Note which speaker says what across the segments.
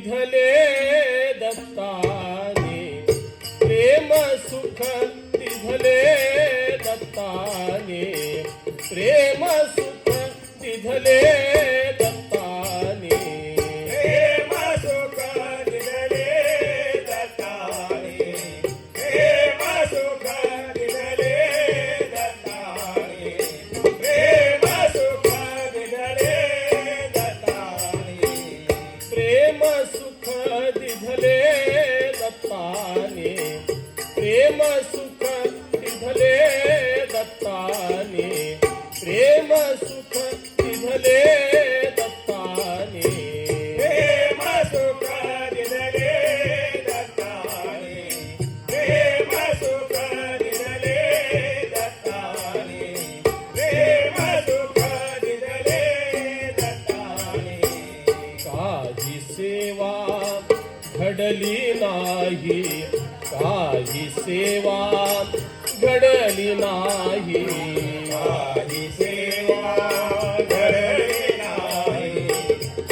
Speaker 1: दिधले दत्ताने प्रेम सुख दिधले दत्ताने प्रेम सुख दिधले Yes. घडली नाही. काही सेवा घडली नाही.
Speaker 2: आदि सेवा घडली नाही.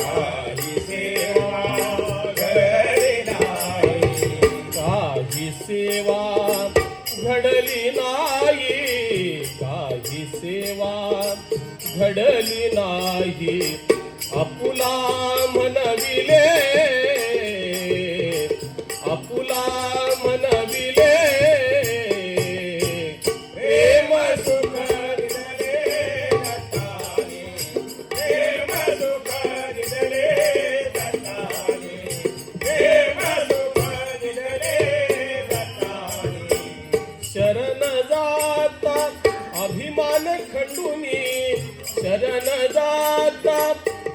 Speaker 2: आदि सेवा घडली नाही.
Speaker 1: काही सेवा घडली नाही. काही सेवा घडली नाही. आपुला म्हणविले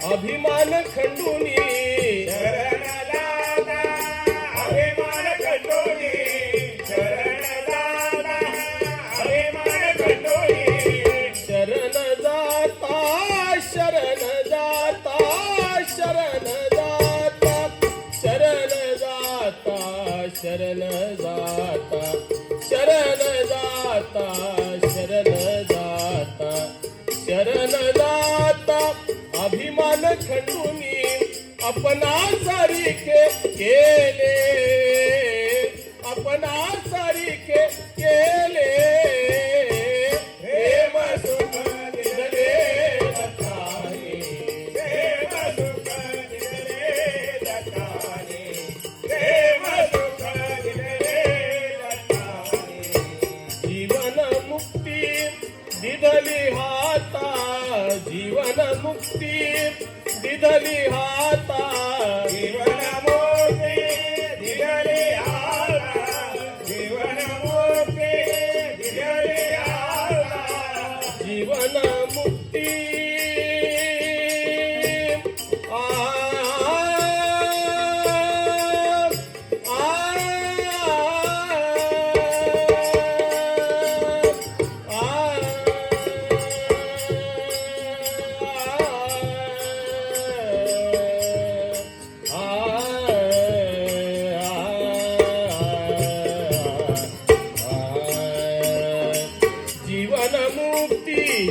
Speaker 1: अभिमान खंडुनी शरण
Speaker 2: दाता अभिमान कंडोली अभिमान कंडोली
Speaker 1: शरण जाता शरण जाता शरण जाता. शरण जाता शरण जाता. शरण जाता शरण जाता. शरण जाता अभिमान खंडून अपना सारिखे केले. अपना सारिखे केले. जीवन मुक्ती दिदली हा ಮನ ಮುಕ್ತಿ ದಿದಲಿ ಹಾತಾ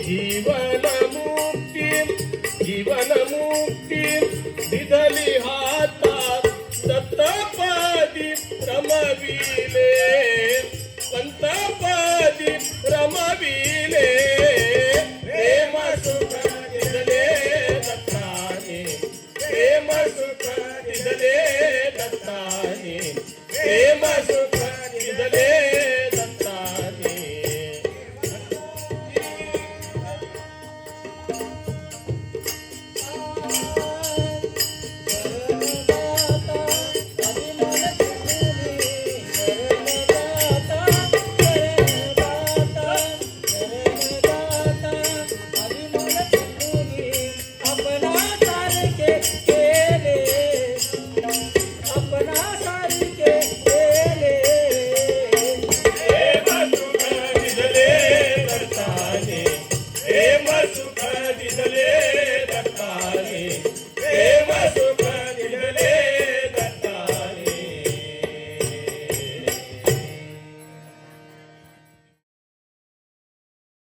Speaker 1: जीवनमुक्ति जीवनमुक्ति दिदलि हाता दत्तपादि प्रमवीले पन्तपादि प्रमवीले प्रेम सुख दिदले दत्तानि प्रेम सुख दिदले दत्तानि प्रेम सुख